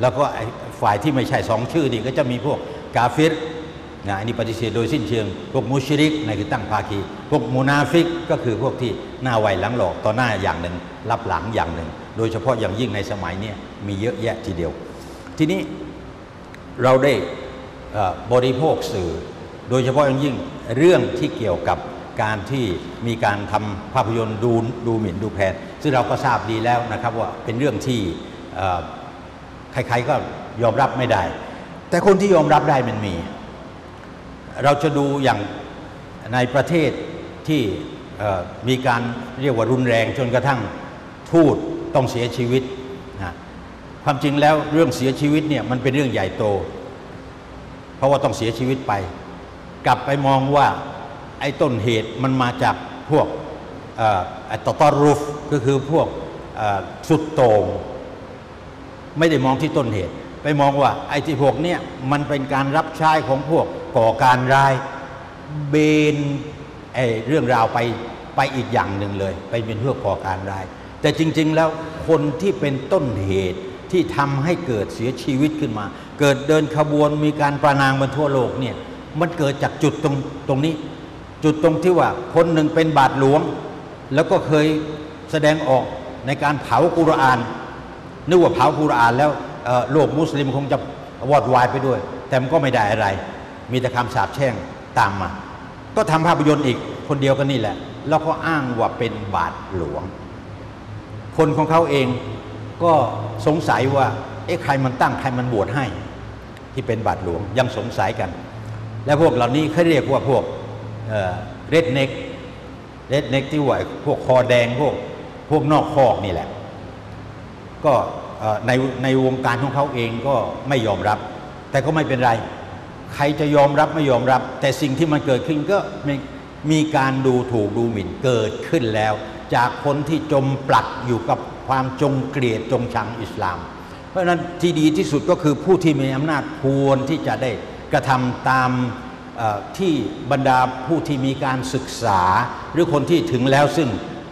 แล้วก็ฝ่ายที่ไม่ใช่สองชื่อนี่ก็จะมีพวกกาฟิรนะอันนี้ปฏิเสธโดยสิ้นเชิง พวกมุชริกในคือตั้งภาคี พวกมูนาฟิกก็คือพวกที่หน้าไวหลังหลอกต่อหน้าอย่างหนึ่งรับหลังอย่างหนึ่ง โดยเฉพาะอย่างยิ่งในสมัยนี้มีเยอะแยะทีเดียว ทีนี้เราได้บริโภคสื่อ โดยเฉพาะอย่างยิ่งเรื่องที่เกี่ยวกับการที่มีการทำภาพยนตร์ดูดูหมิ่นดูแพนซึ่งเราก็ทราบดีแล้วนะครับว่าเป็นเรื่องที่ ใครๆก็ยอมรับไม่ได้ แต่คนที่ยอมรับได้มันมี เราจะดูอย่างในประเทศที่มีการเรียกว่ารุนแรงจนกระทั่งทูตต้องเสียชีวิตนะความจริงแล้วเรื่องเสียชีวิตเนี่ยมันเป็นเรื่องใหญ่โต เพราะว่าต้องเสียชีวิตไป กลับไปมองว่าไอ้ต้นเหตุมันมาจากพวกตอตอรูฟก็คือพวกสุดโต่ง ไม่ได้มองที่ต้นเหตุ ไปมองว่าไอ้ที่พวกเนี้ยมันเป็นการรับใช้ของพวกก่อการร้ายเบนไอ้เรื่องราวไปไปอีกอย่างหนึ่งเลย ไปเป็นเพื่อก่อการร้าย แต่จริง ๆ แล้วคนที่เป็นต้นเหตุที่ทำให้เกิดเสียชีวิตขึ้นมา เกิดเดินขบวนมีการประนามบนทั่วโลกเนี่ยมันเกิดจากจุดตรงตรงนี้ จุดตรงที่ว่าคนหนึ่งเป็นบาทหลวง แล้วก็เคยแสดงออกในการเผากุรอาน นึกว่าเผากุรอานแล้วโลกมุสลิมคงจะวอดวายไปด้วย แต่มันก็ไม่ได้อะไร มีแต่คำสาปแช่งตามมา ก็ทำภาพยนตร์อีกคนเดียวกันนี่แหละ แล้วก็อ้างว่าเป็นบาทหลวง คนของเขาเองก็สงสัยว่าเอ๊ะใครมันตั้งใครมันบวชให้ ที่เป็นบาทหลวงยังสงสัยกัน และพวกเหล่านี้เขาเรียกว่าพวกเรดเน็กเรดเน็กที่ว่าพวกคอแดงพวกพวกนอกคอกนี่แหละ ก็ในในวงการของเขาเองก็ไม่ยอมรับ แต่ก็ไม่เป็นไร ใครจะยอมรับไม่ยอมรับ แต่สิ่งที่มันเกิดขึ้นก็มีมีการดูถูกดูหมิ่นเกิดขึ้นแล้ว จากคนที่จมปลักอยู่กับความจงเกลียดจงชังอิสลาม เพราะฉะนั้นที่ดีที่สุดก็คือผู้ที่มีอำนาจควรที่จะได้กระทำตามที่บรรดาผู้ที่มีการศึกษา หรือคนที่ถึงแล้วซึ่ง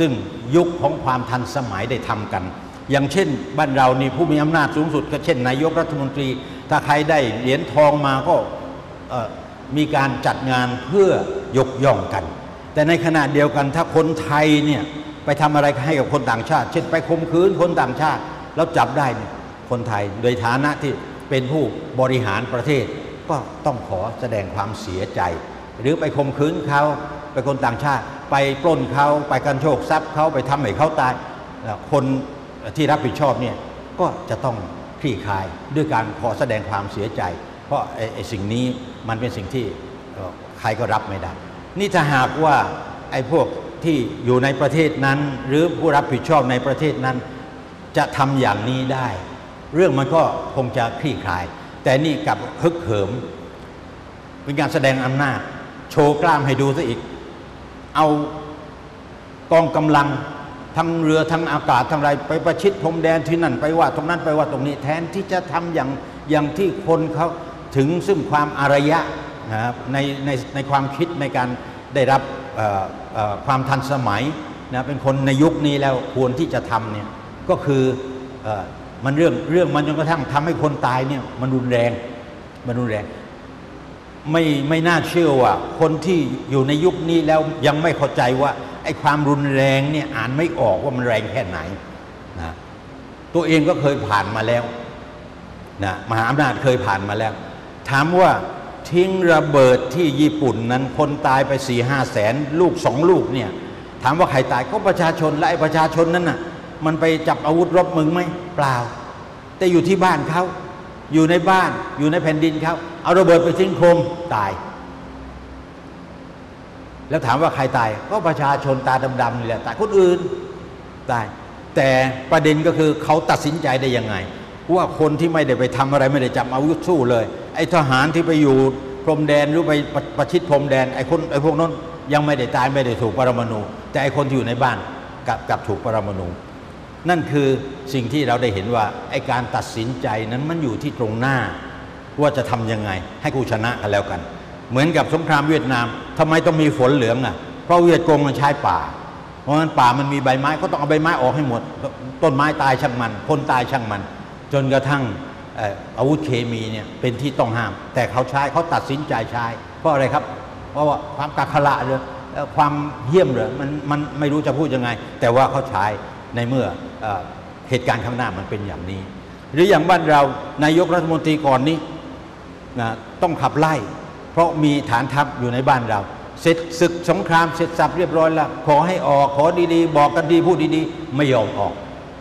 ซึ่งยุคของความทันสมัยได้ทำกัน อย่างเช่น บ้านเรานี่ผู้มีอำนาจสูงสุด ก็เช่นนายกรัฐมนตรี ถ้าใครได้เหรียญทองมาก็มีการจัดงานเพื่อยกย่องกัน แต่ในขณะเดียวกันถ้าคนไทยเนี่ยไปทำอะไรให้กับคนต่างชาติ เช่นไปข่มขืนคนต่างชาติ แล้วจับได้คนไทยโดยฐานะที่เป็นผู้บริหารประเทศ ก็ต้องขอแสดงความเสียใจ หรือไปข่มขืนเขาไปคนต่างชาติ ไปปล้นเขาไปกันโชคทรัพย์เขาไปทำให้เขาตายคน ที่รับผิดชอบเนี่ยก็จะต้องคลี่คลายด้วยการขอแสดงความเสียใจ เพราะไอ้สิ่งนี้มันเป็นสิ่งที่ใครก็รับไม่ได้ นี่ถ้าหากว่าไอ้พวกที่อยู่ในประเทศนั้น หรือผู้รับผิดชอบในประเทศนั้น จะทำอย่างนี้ได้ เรื่องมันก็คงจะคลี่คลาย แต่นี่กับฮึกเหิมเป็นการแสดงอำนาจ โชว์กล้ามให้ดูซะอีก เอากองกำลัง ทั้งเรือทั้งอากาศทั้งไรไปประชิดพรมแดนที่นั่น ไปว่าตรงนั้นไปว่าตรงนี้แทนที่จะทำอย่างอย่างที่คนเขาถึงซึ่งความอารยะนะครับในในในความคิดในการได้รับความทันสมัยนะเป็นคนในยุคนี้แล้วควรที่จะทำเนี่ยก็คืออมันเรื่องเรื่องมันจนกระทั่งทำให้คนตายเนี่ยมันรุนแรงมันรุนแรงไม่ไม่น่าเชื่อว่าคนที่อยู่ในยุคนี้แล้วยังไม่เข้าใจว่า ไอ้ความรุนแรงเนี่ยอ่านไม่ออกว่ามันแรงแค่ไหนนะตัวเองก็เคยผ่านมาแล้วนะมหาอำนาจเคยผ่านมาแล้ว ถามว่าทิ้งระเบิดที่ญี่ปุ่นนั้นคนตายไปสี่ห้าแสนลูกสองลูกเนี่ย ถามว่าใครตายก็ประชาชนและไอ้ประชาชนนั้นน่ะ มันไปจับอาวุธรบมึงไหมเปล่า แต่อยู่ที่บ้านเขาอยู่ในบ้านอยู่ในแผ่นดินเขาเอาระเบิดไปทิ้งโคมตาย แล้วถามว่าใครตายก็ประชาชนตาดำๆนี่แหละตายคนอื่นตายแต่ประเด็นก็คือเขาตัดสินใจได้ยังไงว่าคนที่ไม่ได้ไปทำอะไรไม่ได้จับอาวุธสู้เลย ไอ้ทหารที่ไปอยู่พรมแดนหรือไปประชิดพรมแดนไอ้คนไอ้พวกนั้นยังไม่ได้ตายไม่ได้ถูกปรมาณูแต่ไอ้คนที่อยู่ในบ้านกับกับถูกปรมาณูนั่นคือสิ่งที่เราได้เห็นว่าไอ้การตัดสินใจนั้นมันอยู่ที่ตรงหน้า ว่าจะทํำยังไง ให้กูชนะกันแล้วกัน เหมือนกับสงครามเวียดนามทำไมต้องมีฝนเหลืองอะ เพราะเวียดกงมันใช้ป่า เพราะฉะนั้นป่ามันมีใบไม้ก็ต้องเอาใบไม้ออกให้หมด ต้นไม้ตายช่างมัน คนตายช่างมัน จนกระทั่งอาวุธเคมีเนี่ยเป็นที่ต้องห้าม แต่เขาใช้เขาตัดสินใจใช้ เพราะอะไรครับ เพราะว่าความกักขระเลยความเยี่ยมเลยมันมันไม่รู้จะพูดยังไง แต่ว่าเขาใช้ในเมื่อเออเหตุการณ์ข้างหน้ามันเป็นอย่างนี้ หรืออย่างบ้านเรานายกรัฐมนตรีก่อนนี้นะต้องขับไล่ เพราะมีฐานทัพอยู่ในบ้านเรา เสร็จศึกสงครามเสร็จสับเรียบร้อยแล้ว ขอให้ออกขอดีๆ บอกกันดีพูดดีๆ ไม่ยอมออก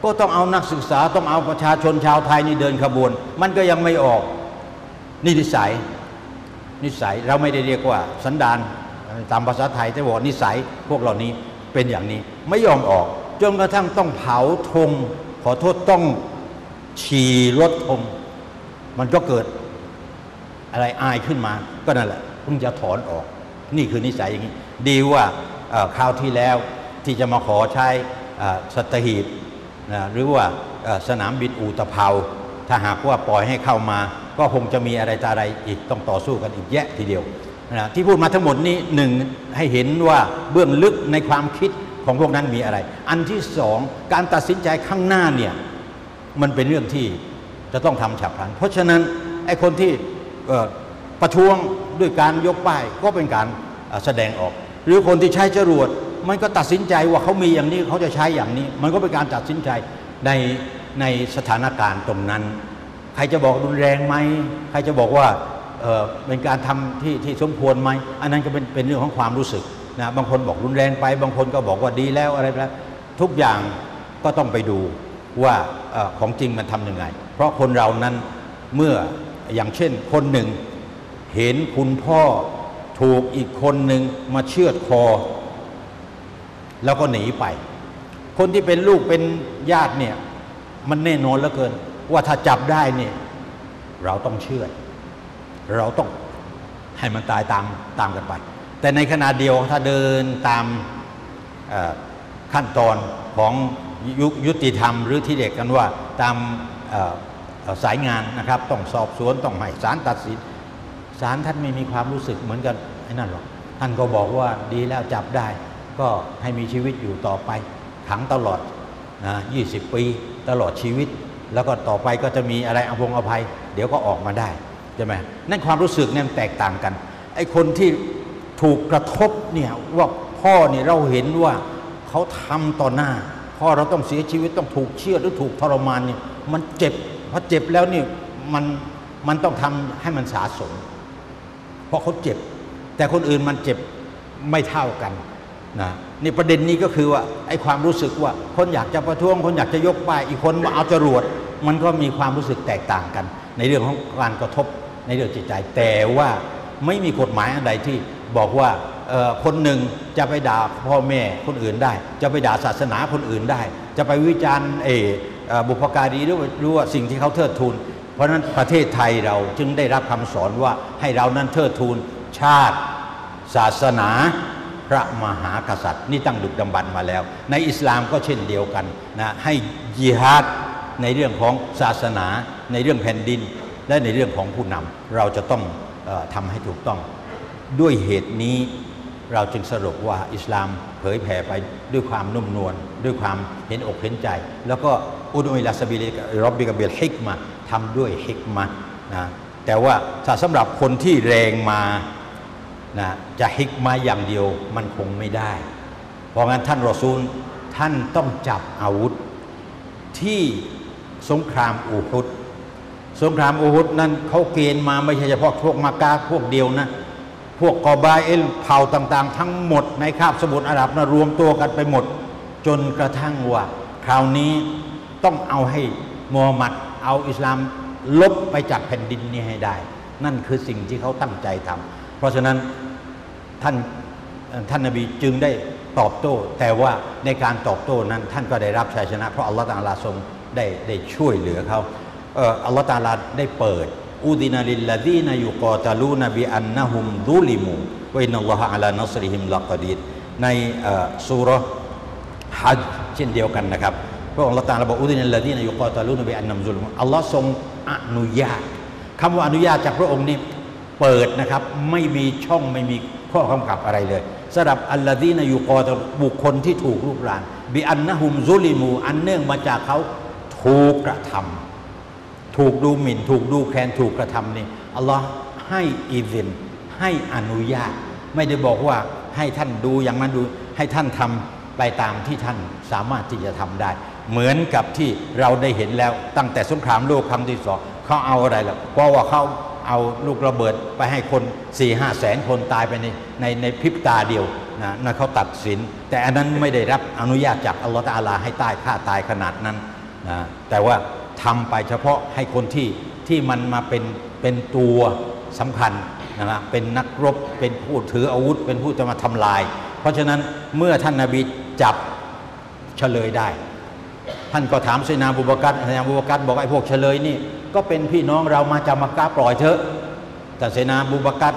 ก็ต้องเอานักศึกษาต้องเอาประชาชนชาวไทยนี่เดินขบวน มันก็ยังไม่ออกนี่นิสัย นิสัยเราไม่ได้เรียกว่า สันดานตามภาษาไทยแต่บอกนิสัยพวกเหล่านี้เป็นอย่างนี้ ไม่ยอมออกจนกระทั่งต้องเผาธงขอโทษต้องฉี่รถธงมันก็เกิดอะไรอายขึ้นมา ก็นั่นแหละเพิ่งจะถอนออก นี่คือนิสัยอย่างนี้ ดีว่าคราวที่แล้วที่จะมาขอใช้สัตหีบนะหรือว่าสนามบินอูตะเภา ถ้าหากว่าปล่อยให้เข้ามา ก็คงจะมีอะไรตาอะไรอีกต้องต่อสู้กันอีกแยะทีเดียวนะที่พูดมาทั้งหมดนี้หนึ่งให้เห็นว่าเบื้องลึกในความคิดของพวกนั้นมีอะไร อันที่สองการตัดสินใจข้างหน้าเนี่ยมันเป็นเรื่องที่จะต้องทำฉับพลัน เพราะฉะนั้นไอ้คนที่ ประท้วงด้วยการยกป้ายก็เป็นการแสดงออก หรือคนที่ใช้จรวดมันก็ตัดสินใจว่าเขามีอย่างนี้เขาจะใช้อย่างนี้ มันก็เป็นการตัดสินใจในในสถานการณ์ตรงนั้น ใครจะบอกรุนแรงไหมใครจะบอกว่าเเป็นการทำที่ที่สมควรไหมอันนั้นก็เป็นเป็นเรื่องของความรู้สึกนะบางคนบอกรุนแรงไป บางคนก็บอกว่าดีแล้วอะไรแล้วทุกอย่างก็ต้องไปดูว่าอของจริงมันทำยังไง เพราะคนเรานั้นเมื่ออย่างเช่นคนหนึ่ง เห็นคุณพ่อถูกอีกคนหนึ่งมาเชือดคอ แล้วก็หนีไป คนที่เป็นลูกเป็นญาติเนี่ย มันแน่นอนเหลือเกิน ว่าถ้าจับได้เนี่ย เราต้องเชื่อ เราต้องให้มันตายตามตามกันไป แต่ในขณะเดียวถ้าเดินตามขั้นตอนของยุยุติธรรมหรือที่เด็กกันว่าตามสายงานนะครับ ต้องสอบสวนต้องให้ศาลตัดสิน ศาลท่านไม่มีความรู้สึกเหมือนกันไอ้นั่นหรอกท่านก็บอกว่าดีแล้วจับได้ ก็ให้มีชีวิตอยู่ต่อไปขังตลอดนะ20 ปีตลอดชีวิต แล้วก็ต่อไปก็จะมีอะไรอภงอภัย เดี๋ยวก็ออกมาได้ใช่ไหมนั่นความรู้สึกเนี่ยมันแตกต่างกันไอ้คนที่ถูกกระทบเนี่ยว่าพ่อเนี่ยเราเห็นว่าเขาทำต่อหน้าพ่อเราต้องเสียชีวิตต้องถูกเชือดหรือถูกทรมานเนี่ยมันเจ็บพอเจ็บแล้วนี่มันมันต้องทำให้มันสาสม เพราะเขาเจ็บ แต่คนอื่นมันเจ็บไม่เท่ากันนะนี่ประเด็นนี้ก็คือว่าไอ้ความรู้สึกว่า คนอยากจะประท้วง คนอยากจะยกป้ายอีกคนว่าเอาจรวด มันก็มีความรู้สึกแตกต่างกัน ในเรื่องของการกระทบในเรื่องจิตใจ แต่ว่าไม่มีกฎหมายอะไรที่บอกว่าคนหนึ่งจะไปด่าพ่อแม่คนอื่นได้ จะไปด่าศาสนาคนอื่นได้ จะไปวิจารณ์เออบุพการีหรือว่าสิ่งที่เขาเทิดทูน เพราะนั้นประเทศไทยเราจึงได้รับคำสอนว่าให้เรานั้นเทิดทูนชาติ ศาสนาพระมหากษัตริย์ นี่ตั้งดึกดำบรรมาแล้ว ในอิสลามก็เช่นเดียวกันนะให้ยิฮาดในเรื่องของศาสนาในเรื่องแผ่นดิน และในเรื่องของผู้นำเราจะต้องออทำให้ถูกต้อง ด้วยเหตุนี้เราจึงสรุปว่าอิสลามเผยแผ่ไปด้วยความนุ่มนวลด้วยความเห็นอกเห็นใจ แล้วก็ อุดมิลาสบิลิรอบบิกเบลฮิกมาทำด้วยฮิกมานะแต่ว่าถ้าสำหรับคนที่แรงมานะจะฮิกมาอย่างเดียวมันคงไม่ได้ เพราะงั้นท่านรอซูลท่านต้องจับอาวุธที่สงครามอูฮุดสงครามอูฮุดนั้นเขาเกณฑ์มาไม่ใช่เฉพาะพวกมากาพวกเดียวนะพวกกอบาเอลเผ่าต่างๆ ทั้งหมดในคาบสมุทรอาหรับนะรวมตัวกันไปหมด จนกระทั่งว่า คราวนี้ ต้องเอาให้มูฮัมหมัดเอาอิสลามลบไปจากแผ่นดินนี้ให้ได้ นั่นคือสิ่งที่เขาตั้งใจทำเพราะฉะนั้นท่านเอ่อท่านนบีจึงได้ตอบโต้ แต่ว่าในการตอบโต้นั้นท่านก็ได้รับชัยชนะ เพราะอัลลอฮฺตะอาลาทรงได้ได้ช่วยเหลือเขาเอ่ออัลลอฮฺตะอาลาได้เปิดอูดินาลิลลาดีนายุกอตาลูนบิอันนะฮุมดุลิมูวอินนัลลอฮะอะลานัสริฮิมลักดีดในเอ่อซูเราะห์ฮัจญ์เช่นเดียวกันนะครับ พระองค์ลลอฮฺตาลาบอกอูดินัลลดีนยุกอตาลูนบิอันนัมซุลอัลลอฮ์ทรงอนุญาตคำว่าอนุญาตจากพระองค์นี้เปิดนะครับ ไม่มีช่องไม่มีข้อกำกับอะไรเลยสำหรับอัลลอฮีนอยู่กอตบุคคลที่ถูกรูปรานบิอันนะฮุมซุลิมูอันเนื่องมาจากเขาถูกกระทำถูกดูหมิ่น ถูกดูแคลนถูกกระทำนี่อัลลอฮ์ให้อีเวนให้อนุญาต ไม่ได้บอกว่าให้ท่านดูอย่างนั้นดูให้ท่านทำไปตามที่ท่านสามารถที่จะทำได้ เหมือนกับที่เราได้เห็นแล้วตั้งแต่สงครามโลกครั้งที่สองเขาเอาอะไรล่ะเพราะว่าเขาเอาลูกระเบิดไปให้คน4ี่ห้าแสนคนตายไปในในในพริบตาเดียวนะนั่นเขาตัดสิน แต่อันนั้นไม่ได้รับอนุญาตจากอัลลอฮฺอาลาให้ตายฆ่าตายขนาดนั้นนะแต่ว่าทำไปเฉพาะให้คนที่ที่มันมาเป็นเป็นตัวสำคัญนะครับเป็นนักรบเป็นผู้ถืออาวุธ เป็นผู้จะมาทำลาย เพราะฉะนั้นเมื่อท่านนาบีจับเฉลยได้ ท่านก็ถามไซนาบูบกัตไซนาบูบกัตบอกไอ้พวกเฉลยนี่ ก็เป็นพี่น้องเรามาจากมักกะปล่อยเถอะ แต่ไซนาบูบกัต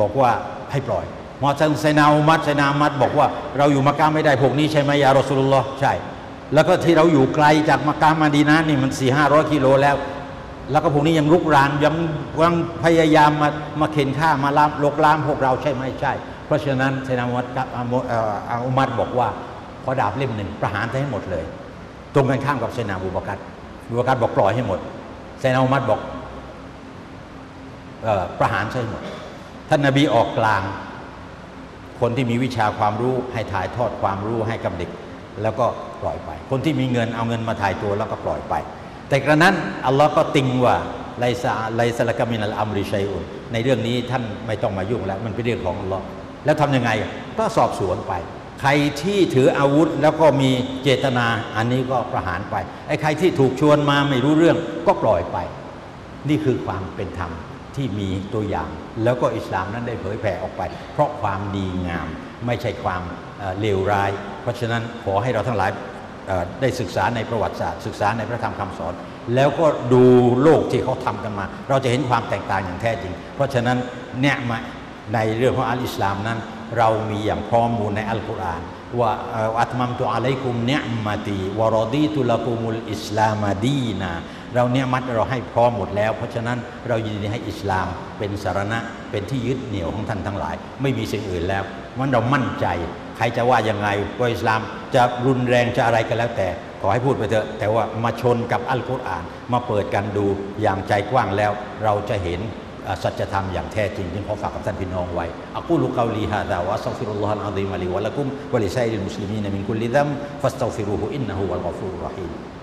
บอกว่าให้ปล่อยมอซันไซนาอุมัดไซนาอุมัดบอกว่าเราอยู่มักกะไม่ได้พวกนี้ใช่ไหมยารอสุลลอฮ์ใช่ แล้วก็ที่เราอยู่ไกลจากมักกะมาดีนะนี่มันสี่ห้าร้อยกิโลแล้ว แล้วก็พวกนี้ยังลุกรานยังยังพยายามมามาเข็นฆ่ามาลามลกลามพวกเราใช่ไหมใช่ เพราะฉะนั้นไซนาอุมัดกับอามุเอ่ออาอุมัดบอกว่าขอดาบเล่มหนึ่งประหารให้หมดเลย ตรงกันข้ามกับไซนาบูบากัตบูบากัตบอกปล่อยให้หมดไซนาอุมัดบอกออประหารใช่หมด ท่านนาบีออกกลาง คนที่มีวิชาความรู้ให้ถ่ายทอดความรู้ให้กับเด็ก แล้วก็ปล่อยไป คนที่มีเงินเอาเงินมาถ่ายตัวแล้วก็ปล่อยไป แต่กระนั้นอัลลอฮ์ก็ติงว่าไลซาไลซาลกามินัลอัมริชัยอุนในเรื่องนี้ท่านไม่ต้องมายุ่งแล้ว มันเป็นเรื่องของอัลลอฮ์แล้วทำยังไงก็สอบสวนไป ใครที่ถืออาวุธแล้วก็มีเจตนาอันนี้ก็ประหารไปไอ้ใครที่ถูกชวนมาไม่รู้เรื่องก็ปล่อยไป นี่คือความเป็นธรรมที่มีตัวอย่าง แล้วก็อิสลามนั้นได้เผยแผ่ออกไป เพราะความดีงามไม่ใช่ความเลวร้าย เพราะฉะนั้นขอให้เราทั้งหลายได้ศึกษาในประวัติศาสตร์ ศึกษาในพระธรรมคำสอน แล้วก็ดูโลกที่เขาทำกันมา เราจะเห็นความแตกต่างอย่างแท้จริง เพราะฉะนั้นเนี่ยมาในเรื่องของอัลอิสลามนั้น เรามีอย่างพร้อมมูลในอัลกุรอานว่าอัตมัมตุอะลัยกุมเนะมาตีวารอดีตุลากุมุลอิสลามดีนาเราเนี่ยมัดเราให้พร้อมหมดแล้ว เพราะฉะนั้นเรายินดีให้อิสลามเป็นสารณะเป็นที่ยึดเหนี่ยวของท่านทั้งหลาย ไม่มีสิ่งอื่นแล้วมันเรามั่นใจ ใครจะว่ายังไงว่าอิสลามจะรุนแรงจะอะไรก็แล้วแต่ขอให้พูดไปเถอะแต่ว่ามาชนกับอัลกุรอาน มาเปิดกันดูอย่างใจกว้างแล้ว เราจะเห็น สัจธรรมอย่างแท้จริงจึงขอฝากกับท่านพี่น้องไว้อักูลุกาลีฮาดาวะสัฟิรุลลอฮ์อัลอาซีมะลีวะลักุมวะลิซัยลิลมุสลิมีนมินกุลลิซัมฟัสตัฟิรุฮุอินนะฮุวัลกอฟูรุรรฮีม